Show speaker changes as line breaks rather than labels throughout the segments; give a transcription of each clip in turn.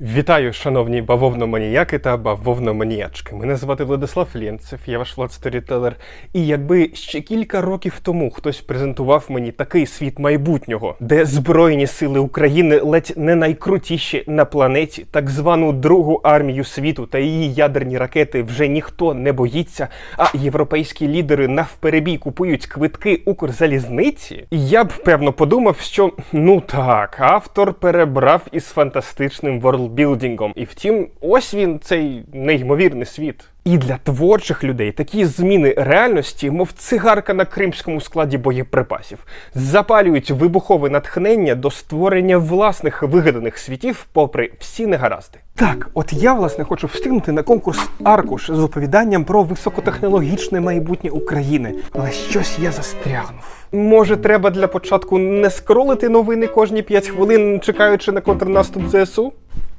Вітаю, шановні бавовноманіяки та бавовноманіячки. Мене звати Владислав Лєнцев, я ваш влад сторітелер. І якби ще кілька років тому хтось презентував мені такий світ майбутнього, де Збройні сили України ледь не найкрутіші на планеті, так звану Другу армію світу та її ядерні ракети вже ніхто не боїться, а європейські лідери навперебій купують квитки Укрзалізниці, я б певно подумав, що ну так, автор перебрав із фантастичним ворлдбілдингом. І втім, ось він, цей неймовірний світ. І для творчих людей такі зміни реальності, мов цигарка на кримському складі боєприпасів, запалюють вибухове натхнення до створення власних вигаданих світів, попри всі негаразди. Так, от я власне хочу встигнути на конкурс Аркуш з оповіданням про високотехнологічне майбутнє України, але щось я застрягнув. Може, треба для початку не скролити новини кожні 5 хвилин, чекаючи на контрнаступ ЗСУ?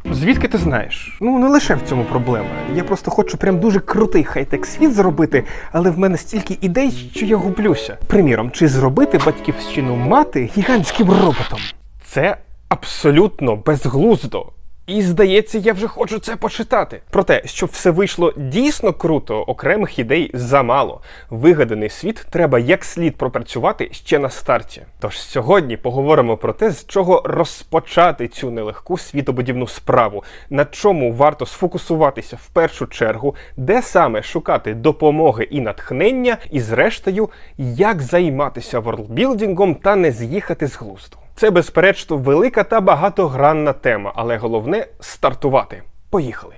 Звідки ти знаєш? Ну не лише в цьому проблема. Я просто хочу прям дуже крутий хай-тек світ зробити, але в мене стільки ідей, що я гублюся. Приміром, чи зробити батьківщину мати гігантським роботом? Це абсолютно безглуздо. І здається, я вже хочу це почитати. Проте, щоб все вийшло дійсно круто, окремих ідей замало. Вигаданий світ треба як слід пропрацювати ще на старті. Тож сьогодні поговоримо про те, з чого розпочати цю нелегку світобудівну справу, на чому варто сфокусуватися в першу чергу, де саме шукати допомоги і натхнення, і зрештою, як займатися ворлдбілдингом та не з'їхати з глузду. Це, безперечно, велика та багатогранна тема, але головне стартувати. Поїхали.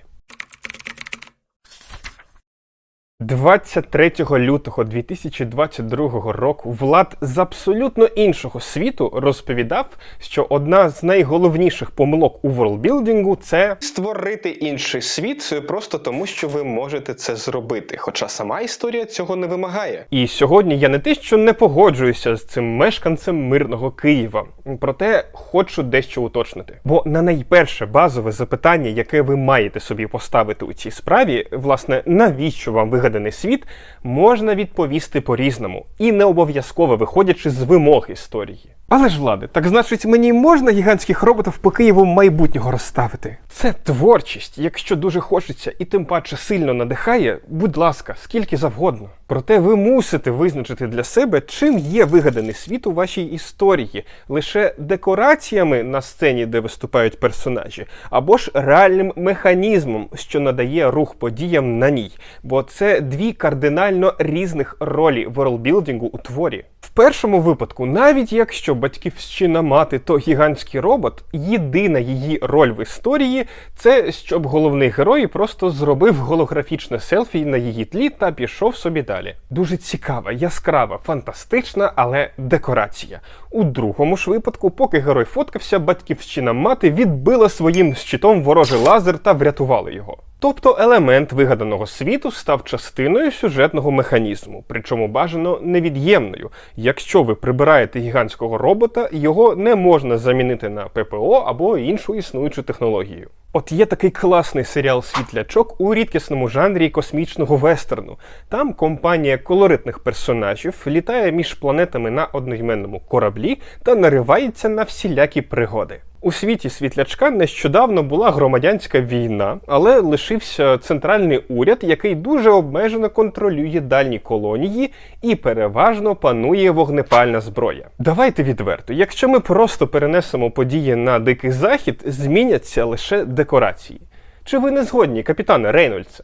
23 лютого 2022 року Влад з абсолютно іншого світу розповідав, що одна з найголовніших помилок у ворлдбілдингу це створити інший світ просто тому, що ви можете це зробити. Хоча сама історія цього не вимагає. І сьогодні я не те, що не погоджуюся з цим мешканцем мирного Києва. Проте хочу дещо уточнити. Бо на найперше базове запитання, яке ви маєте собі поставити у цій справі, власне, навіщо вам вигаданий світ, можна відповісти по-різному і не обов'язково виходячи з вимог історії. Але ж влади, так значить, мені можна гігантських роботів по Києву майбутнього розставити? Це творчість, якщо дуже хочеться і тим паче сильно надихає, будь ласка, скільки завгодно. Проте ви мусите визначити для себе, чим є вигаданий світ у вашій історії, лише декораціями на сцені, де виступають персонажі, або ж реальним механізмом, що надає рух подіям на ній. Бо це дві кардинально різних ролі ворлдбілдингу у творі. В першому випадку, навіть якщо батьківщина мати то гігантський робот, єдина її роль в історії це щоб головний герой просто зробив голографічне селфі на її тлі та пішов собі далі. Дуже цікава, яскрава, фантастична, але декорація. У другому ж випадку, поки герой фоткався, батьківщина мати відбила своїм щитом ворожий лазер та врятувала його. Тобто елемент вигаданого світу став частиною сюжетного механізму, причому бажано невід'ємною. Якщо ви прибираєте гігантського робота, його не можна замінити на ППО або іншу існуючу технологію. От є такий класний серіал Світлячок у рідкісному жанрі космічного вестерну. Там компанія колоритних персонажів літає між планетами на одноіменному кораблі та наривається на всілякі пригоди. У світі світлячка нещодавно була громадянська війна, але лишився центральний уряд, який дуже обмежено контролює дальні колонії і переважно панує вогнепальна зброя. Давайте відверто, якщо ми просто перенесемо події на дикий захід, зміняться лише декорації. Чи ви не згодні, капітане Рейнольдсе?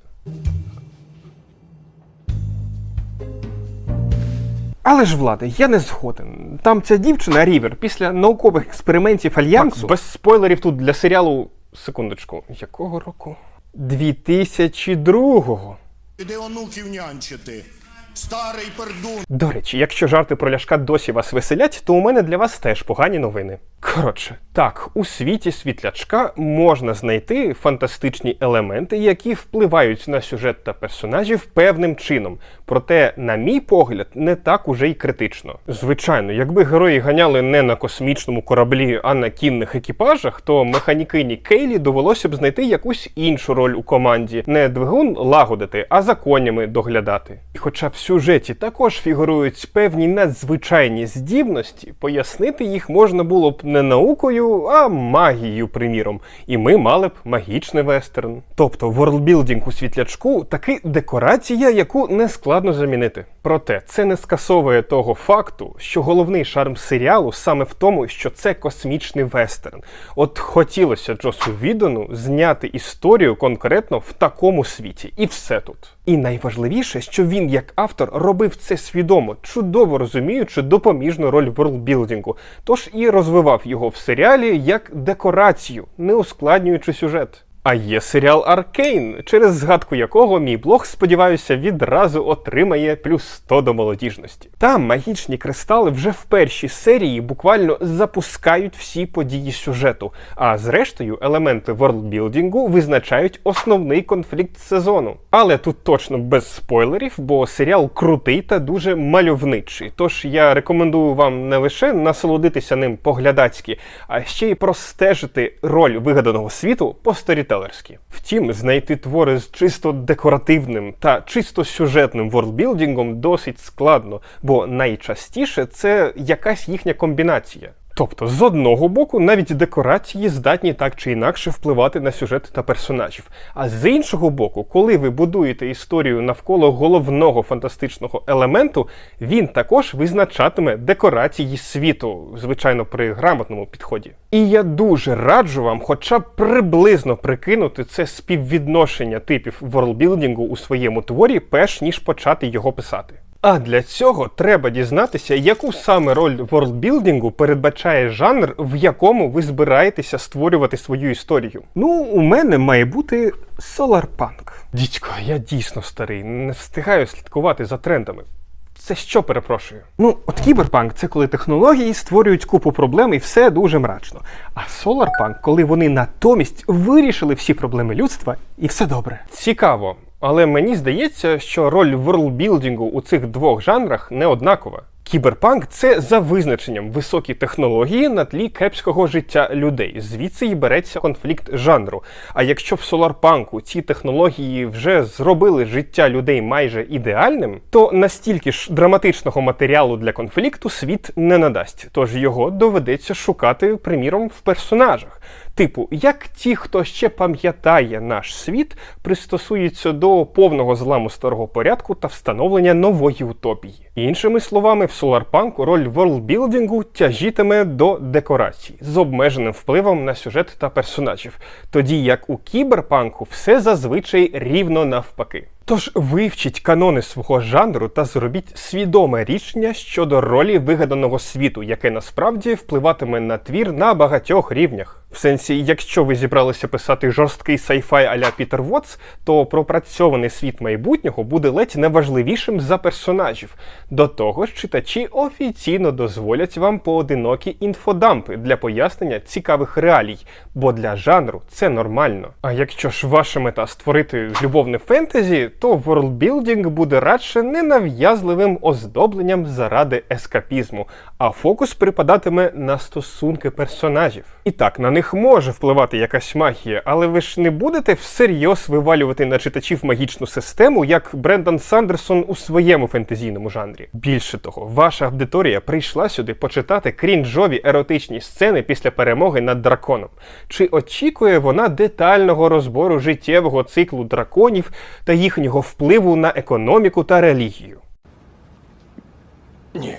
Але ж влади, я не згоден. Там ця дівчина Рівер після наукових експериментів альянсу. Так, без спойлерів тут для серіалу. Секундочку, якого року? 2002-го.
Іди онуків нянчити. Старий пердун.
До речі, якщо жарти про ляшка досі вас веселять, то у мене для вас теж погані новини. Коротше, так, у світі світлячка можна знайти фантастичні елементи, які впливають на сюжет та персонажів певним чином. Проте, на мій погляд, не так уже й критично. Звичайно, якби герої ганяли не на космічному кораблі, а на кінних екіпажах, то механікині Кейлі довелося б знайти якусь іншу роль у команді, не двигун лагодити, а за конями доглядати. І хоча всю сюжеті також фігурують певні надзвичайні здібності, пояснити їх можна було б не наукою, а магією, приміром. І ми мали б магічний вестерн. Тобто ворлдбілдинг у світлячку таки декорація, яку не складно замінити. Проте це не скасовує того факту, що головний шарм серіалу саме в тому, що це космічний вестерн. От хотілося Джосу Відону зняти історію конкретно в такому світі, і все тут. І найважливіше, що він, як автор, робив це свідомо, чудово розуміючи допоміжну роль ворлдбілдингу, тож і розвивав його в серіалі як декорацію, не ускладнюючи сюжет. А є серіал Аркейн, через згадку якого мій блог, сподіваюся, відразу отримає плюс 100 до молодіжності. Там магічні кристали вже в першій серії буквально запускають всі події сюжету, а зрештою елементи ворлдбілдингу визначають основний конфлікт сезону. Але тут точно без спойлерів, бо серіал крутий та дуже мальовничий. Тож я рекомендую вам не лише насолодитися ним поглядацьки, а ще й простежити роль вигаданого світу по сторітелерськи. Втім, знайти твори з чисто декоративним та чисто сюжетним ворлдбілдингом досить складно, бо найчастіше це якась їхня комбінація. Тобто, з одного боку, навіть декорації здатні так чи інакше впливати на сюжет та персонажів. А з іншого боку, коли ви будуєте історію навколо головного фантастичного елементу, він також визначатиме декорації світу, звичайно, при грамотному підході. І я дуже раджу вам, хоча б приблизно прикинути це співвідношення типів ворлдбілдингу у своєму творі, перш ніж почати його писати. А для цього треба дізнатися, яку саме роль ворлдбілдингу передбачає жанр, в якому ви збираєтеся створювати свою історію. Ну, у мене має бути соларпанк. Дідько, я дійсно старий, не встигаю слідкувати за трендами. Це що перепрошую? Ну, от кіберпанк це коли технології створюють купу проблем і все дуже мрачно. А соларпанк, коли вони натомість вирішили всі проблеми людства, і все добре. Цікаво. Але мені здається, що роль ворлдбілдингу у цих двох жанрах не однакова. Кіберпанк це за визначенням високі технології на тлі кепського життя людей. Звідси і береться конфлікт жанру. А якщо в соларпанку ці технології вже зробили життя людей майже ідеальним, то настільки ж драматичного матеріалу для конфлікту світ не надасть, тож його доведеться шукати, приміром, в персонажах. Типу, як ті, хто ще пам'ятає наш світ, пристосуються до повного зламу старого порядку та встановлення нової утопії. Іншими словами, в Solarpunk роль ворлдбілдингу тяжітиме до декорацій з обмеженим впливом на сюжет та персонажів, тоді як у кіберпанку все зазвичай рівно навпаки. Тож вивчіть канони свого жанру та зробіть свідоме рішення щодо ролі вигаданого світу, яке насправді впливатиме на твір на багатьох рівнях. В сенсі, якщо ви зібралися писати жорсткий сайфай аля Пітер Вотс, то пропрацьований світ майбутнього буде ледь неважливішим за персонажів. До того ж, читачі офіційно дозволять вам поодинокі інфодампи для пояснення цікавих реалій, бо для жанру це нормально. А якщо ж ваша мета створити любовне фентезі, то ворлдбілдинг буде радше ненав'язливим оздобленням заради ескапізму, а фокус припадатиме на стосунки персонажів. І так, на них може впливати якась магія, але ви ж не будете всерйоз вивалювати на читачів магічну систему, як Брендан Сандерсон у своєму фентезійному жанрі. Більше того, ваша аудиторія прийшла сюди почитати крінжові еротичні сцени після перемоги над драконом. Чи очікує вона детального розбору життєвого циклу драконів та їхнього впливу на економіку та релігію? Ні.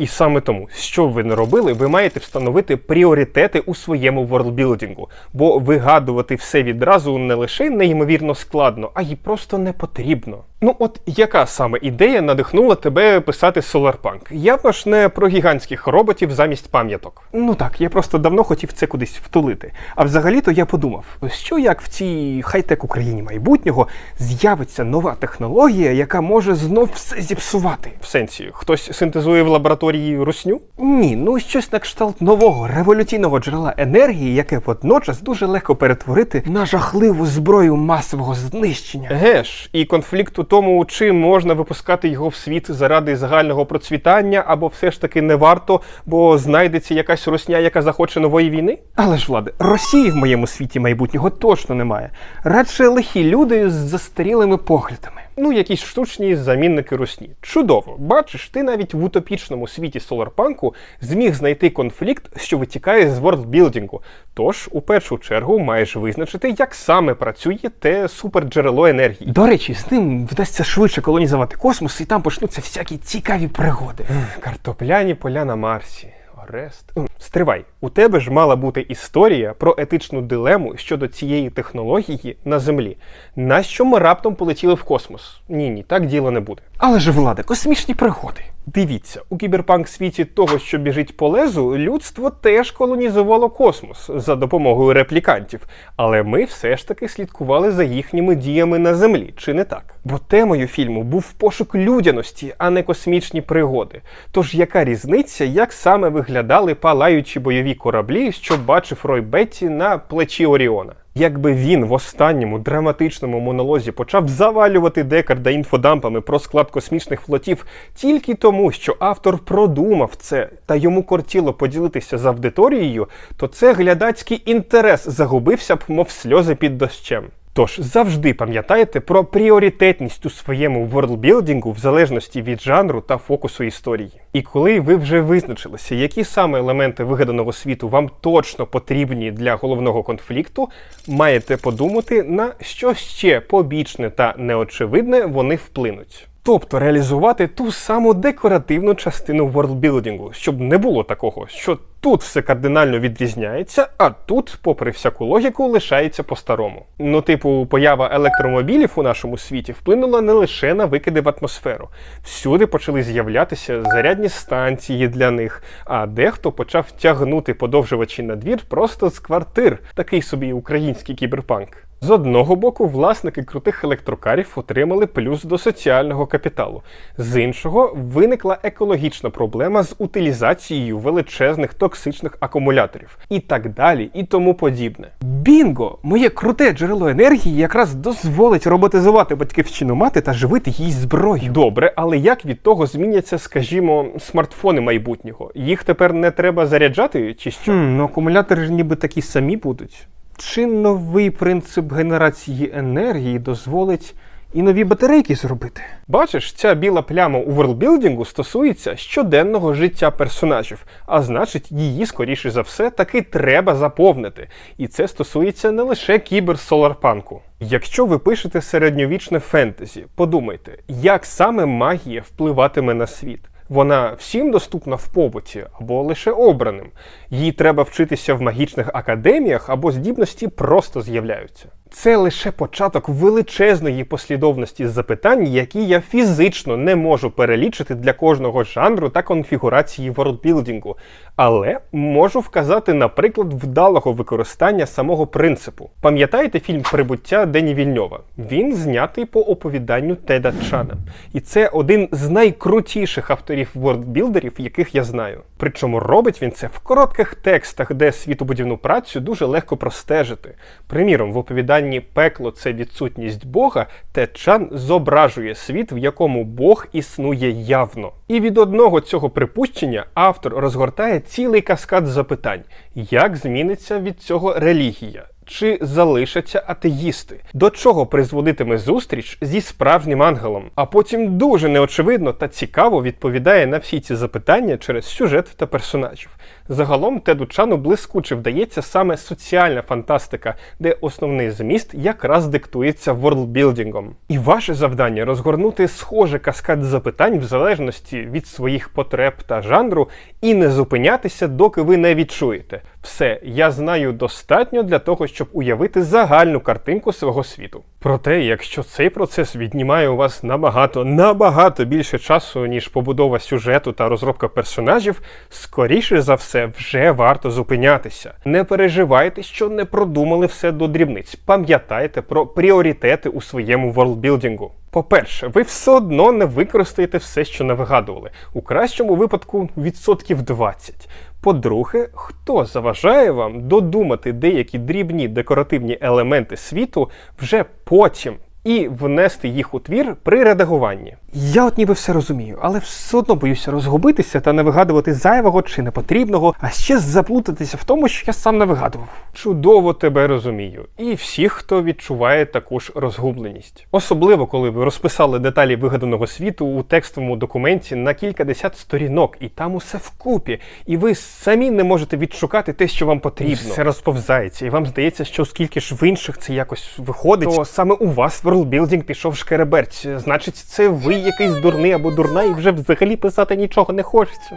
І саме тому, що б ви не робили, ви маєте встановити пріоритети у своєму ворлдбілдингу, бо вигадувати все відразу не лише неймовірно складно, а й просто не потрібно. Ну от яка саме ідея надихнула тебе писати Solarpunk? Явно ж не про гігантських роботів замість пам'яток. Ну так, я просто давно хотів це кудись втулити. А взагалі-то я подумав, що як в цій хай-тек Україні майбутнього з'явиться нова технологія, яка може знов все зіпсувати. В сенсі, хтось синтезує в лабораторії русню? Ні, ну щось на кшталт нового революційного джерела енергії, яке водночас дуже легко перетворити на жахливу зброю масового знищення. Еге ж, і конфлікт у тому, чи можна випускати його в світ заради загального процвітання, або все ж таки не варто, бо знайдеться якась русня, яка захоче нової війни? Але ж влади, Росії в моєму світі майбутнього точно немає. Радше лихі люди з застарілими поглядами. Ну, якісь штучні замінники русні. Чудово, бачиш, ти навіть в утопічному світі соларпанку зміг знайти конфлікт, що витікає з вордбілдингу. Тож, у першу чергу, маєш визначити, як саме працює те суперджерело енергії.
До речі, з ним вдасться швидше колонізувати космос, і там почнуться всякі цікаві пригоди.
Картопляні поля на Марсі. Орест. Стривай, у тебе ж мала бути історія про етичну дилему щодо цієї технології на Землі. Нащо ми раптом полетіли в космос? Ні, ні, так діло не буде.
Але ж влади, космічні пригоди.
Дивіться, у кіберпанк світі того, що біжить по лезу, людство теж колонізувало космос за допомогою реплікантів. Але ми все ж таки слідкували за їхніми діями на землі, чи не так? Бо темою фільму був пошук людяності, а не космічні пригоди. Тож яка різниця, як саме виглядали палаючі бойові кораблі, що бачив Рой Бетті на плечі Оріона? Якби він в останньому драматичному монолозі почав завалювати Декарда інфодампами про склад космічних флотів тільки тому, що автор продумав це та йому кортіло поділитися з аудиторією, то це глядацький інтерес загубився б, мов сльози під дощем. Тож завжди пам'ятайте про пріоритетність у своєму ворлдбілдингу в залежності від жанру та фокусу історії. І коли ви вже визначилися, які саме елементи вигаданого світу вам точно потрібні для головного конфлікту, маєте подумати, на що ще побічне та неочевидне вони вплинуть. Тобто реалізувати ту саму декоративну частину ворлдбілдингу, щоб не було такого, що тут все кардинально відрізняється, а тут, попри всяку логіку, лишається по-старому. Ну, типу, поява електромобілів у нашому світі вплинула не лише на викиди в атмосферу. Всюди почали з'являтися зарядні станції для них, а дехто почав тягнути подовжувачі на двір просто з квартир, такий собі український кіберпанк. З одного боку, власники крутих електрокарів отримали плюс до соціального капіталу. З іншого, виникла екологічна проблема з утилізацією величезних токсичних акумуляторів і так далі, і тому подібне.
Бінго! Моє круте джерело енергії якраз дозволить роботизувати батьківщину мати та живити їй зброю.
Добре, але як від того зміняться, скажімо, смартфони майбутнього? Їх тепер не треба заряджати чи що?
Хм, ну акумулятори ж ніби такі самі будуть. Чи новий принцип генерації енергії дозволить і нові батарейки зробити?
Бачиш, ця біла пляма у ворлдбілдингу стосується щоденного життя персонажів, а значить, її, скоріше за все, таки треба заповнити. І це стосується не лише кіберсоларпанку. Якщо ви пишете середньовічне фентезі, подумайте, як саме магія впливатиме на світ. Вона всім доступна в побуті або лише обраним. Їй треба вчитися в магічних академіях або здібності просто з'являються. Це лише початок величезної послідовності запитань, які я фізично не можу перелічити для кожного жанру та конфігурації ворлдбілдингу, але можу вказати на приклад вдалого використання самого принципу. Пам'ятаєте фільм Прибуття Дені Вільньова? Він знятий по оповіданню Теда Чана. І це один з найкрутіших авторів ворлдбілдерів, яких я знаю. Причому робить він це в коротких текстах, де світобудівну працю дуже легко простежити. Приміром, в оповіданні Пекло це відсутність Бога, течан зображує світ, в якому Бог існує явно. І від одного цього припущення автор розгортає цілий каскад запитань, як зміниться від цього релігія. Чи залишаться атеїсти? До чого призводитиме зустріч зі справжнім ангелом? А потім дуже неочевидно та цікаво відповідає на всі ці запитання через сюжет та персонажів. Загалом Теду Чану блискуче вдається саме соціальна фантастика, де основний зміст якраз диктується ворлдбілдингом. І ваше завдання розгорнути схоже каскад запитань в залежності від своїх потреб та жанру і не зупинятися, доки ви не відчуєте. Все, я знаю достатньо для того, щоб уявити загальну картинку свого світу. Проте, якщо цей процес віднімає у вас набагато набагато більше часу, ніж побудова сюжету та розробка персонажів, скоріше за все, вже варто зупинятися. Не переживайте, що не продумали все до дрібниць. Пам'ятайте про пріоритети у своєму ворлдбілдингу. По-перше, ви все одно не використаєте все, що не вигадували. У кращому випадку відсотків 20. По-друге, хто заважає вам додумати деякі дрібні декоративні елементи світу вже потім і внести їх у твір при редагуванні?
Я от ніби все розумію, але все одно боюся розгубитися та не вигадувати зайвого чи непотрібного, а ще заплутатися в тому, що я сам не вигадував.
Чудово тебе розумію, і всіх, хто відчуває таку ж розгубленість. Особливо, коли ви розписали деталі вигаданого світу у текстовому документі на кількадесят сторінок, і там усе вкупі, і ви самі не можете відшукати те, що вам потрібно. Все розповзається, і вам здається, що оскільки ж в інших це якось виходить, то саме у вас ворлдбілдинг пішов шкереберть. Значить, це ви якийсь дурний або дурна, і вже взагалі писати нічого не хочеться.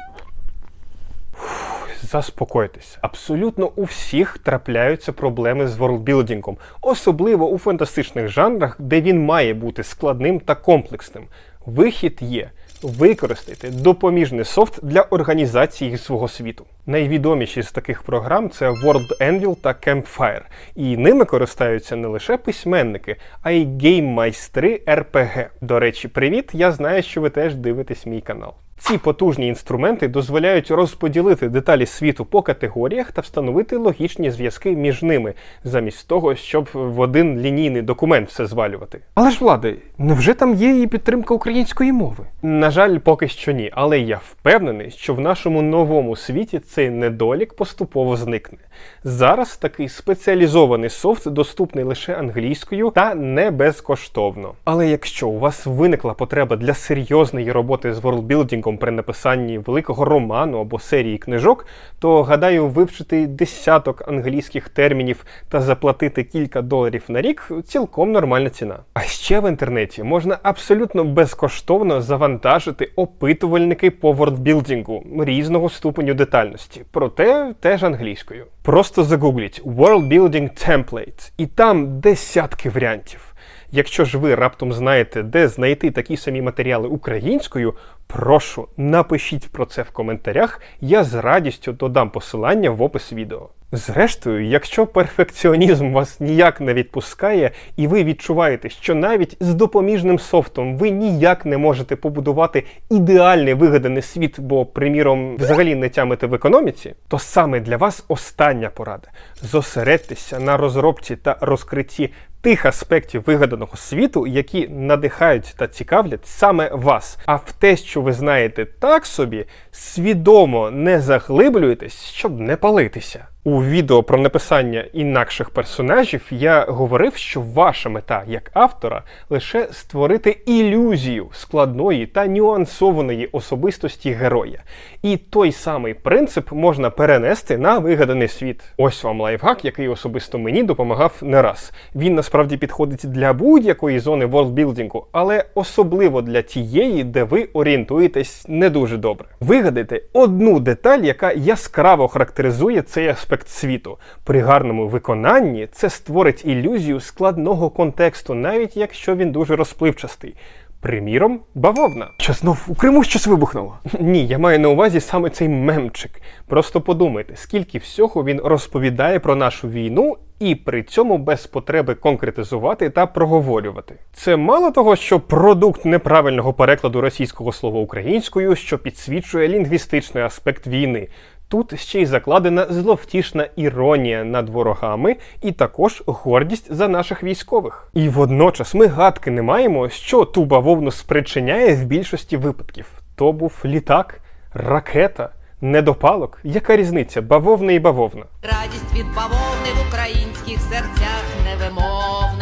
Заспокойтеся. Абсолютно у всіх трапляються проблеми з ворлдбілдингом, особливо у фантастичних жанрах, де він має бути складним та комплексним. Вихід є. Використайте допоміжний софт для організації свого світу. Найвідоміші з таких програм це World Anvil та Campfire, і ними користаються не лише письменники, а й гейммайстри RPG. До речі, привіт! Я знаю, що ви теж дивитесь мій канал. Ці потужні інструменти дозволяють розподілити деталі світу по категоріях та встановити логічні зв'язки між ними, замість того, щоб в один лінійний документ все звалювати.
Але ж влади, невже там є і підтримка української мови?
На жаль, поки що ні, але я впевнений, що в нашому новому світі цей недолік поступово зникне. Зараз такий спеціалізований софт доступний лише англійською та не безкоштовно. Але якщо у вас виникла потреба для серйозної роботи з ворлдбілдингом при написанні великого роману або серії книжок, то гадаю, вивчити десяток англійських термінів та заплатити кілька доларів на рік цілком нормальна ціна. А ще в інтернеті можна абсолютно безкоштовно завантажити опитувальники по вордбілдингу різного ступеню детальності, проте теж англійською. Просто загугліть World Building Template, і там десятки варіантів. Якщо ж ви раптом знаєте, де знайти такі самі матеріали українською, прошу напишіть про це в коментарях, я з радістю додам посилання в опис відео. Зрештою, якщо перфекціонізм вас ніяк не відпускає, і ви відчуваєте, що навіть з допоміжним софтом ви ніяк не можете побудувати ідеальний вигаданий світ, бо, приміром, взагалі не тямите в економіці, то саме для вас остання порада: зосередьтеся на розробці та розкритті тих аспектів вигаданого світу, які надихають та цікавлять саме вас. А в те, що ви знаєте так собі, свідомо не заглиблюйтесь, щоб не палитися. У відео про написання інакших персонажів я говорив, що ваша мета як автора лише створити ілюзію складної та нюансованої особистості героя. І той самий принцип можна перенести на вигаданий світ. Ось вам лайфхак, який особисто мені допомагав не раз. Він насправді підходить для будь-якої зони ворлдбілдингу, але особливо для тієї, де ви орієнтуєтесь не дуже добре. Вигадайте одну деталь, яка яскраво характеризує цей аспект світу. При гарному виконанні це створить ілюзію складного контексту, навіть якщо він дуже розпливчастий. Приміром, бавовна.
Що знов у Криму щось вибухнуло?
Ні, я маю на увазі саме цей мемчик. Просто подумайте, скільки всього він розповідає про нашу війну, і при цьому без потреби конкретизувати та проговорювати. Це мало того, що продукт неправильного перекладу російського слова українською, що підсвічує лінгвістичний аспект війни. Тут ще й закладена зловтішна іронія над ворогами і також гордість за наших військових. І водночас ми гадки не маємо, що ту бавовну спричиняє в більшості випадків. То був літак, ракета, недопалок. Яка різниця? Бавовна і бавовна.
Радість від бавовни в українських серцях невимовна.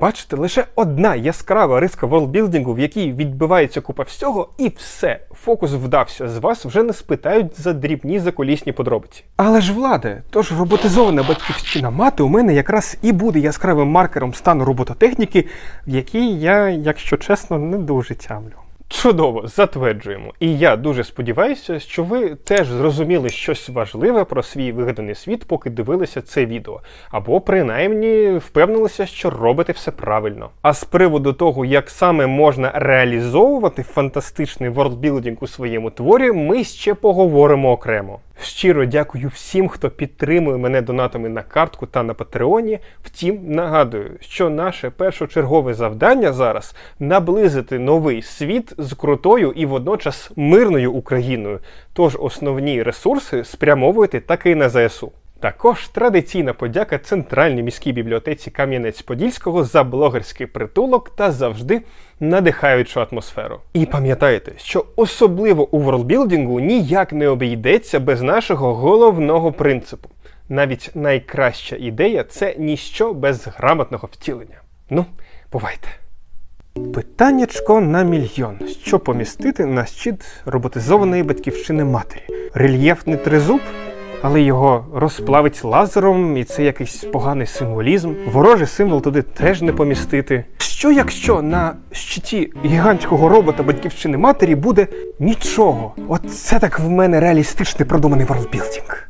Бачите, лише одна яскрава риска ворлдбілдингу, в якій відбивається купа всього, і все. Фокус вдався. З вас вже не спитають за дрібні заколісні подробиці.
Але ж владе, тож роботизована батьківщина мати у мене якраз і буде яскравим маркером стану робототехніки, в якій я, якщо чесно, не дуже тямлю.
Чудово, затверджуємо. І я дуже сподіваюся, що ви теж зрозуміли щось важливе про свій вигаданий світ, поки дивилися це відео, або принаймні впевнилися, що робите все правильно. А з приводу того, як саме можна реалізовувати фантастичний ворлдбілдинг у своєму творі, ми ще поговоримо окремо. Щиро дякую всім, хто підтримує мене донатами на картку та на Патреоні. Втім, нагадую, що наше першочергове завдання зараз наблизити новий світ з крутою і водночас мирною Україною. Тож основні ресурси спрямовуйте таки на ЗСУ. Також традиційна подяка Центральній міській бібліотеці Кам'янець-Подільського за блогерський притулок та завжди надихаючу атмосферу. І пам'ятайте, що особливо у ворлдбілдингу ніяк не обійдеться без нашого головного принципу. Навіть найкраща ідея це ніщо без грамотного втілення. Ну, бувайте. Питаннячко на мільйон. Що помістити на щит роботизованої батьківщини матері? Рельєфний тризуб, але його розплавить лазером, і це якийсь поганий символізм. Ворожий символ туди теж не помістити. Що якщо на щиті гігантського робота батьківщини матері буде нічого? От це так в мене реалістичний продуманий ворлдбілдинг.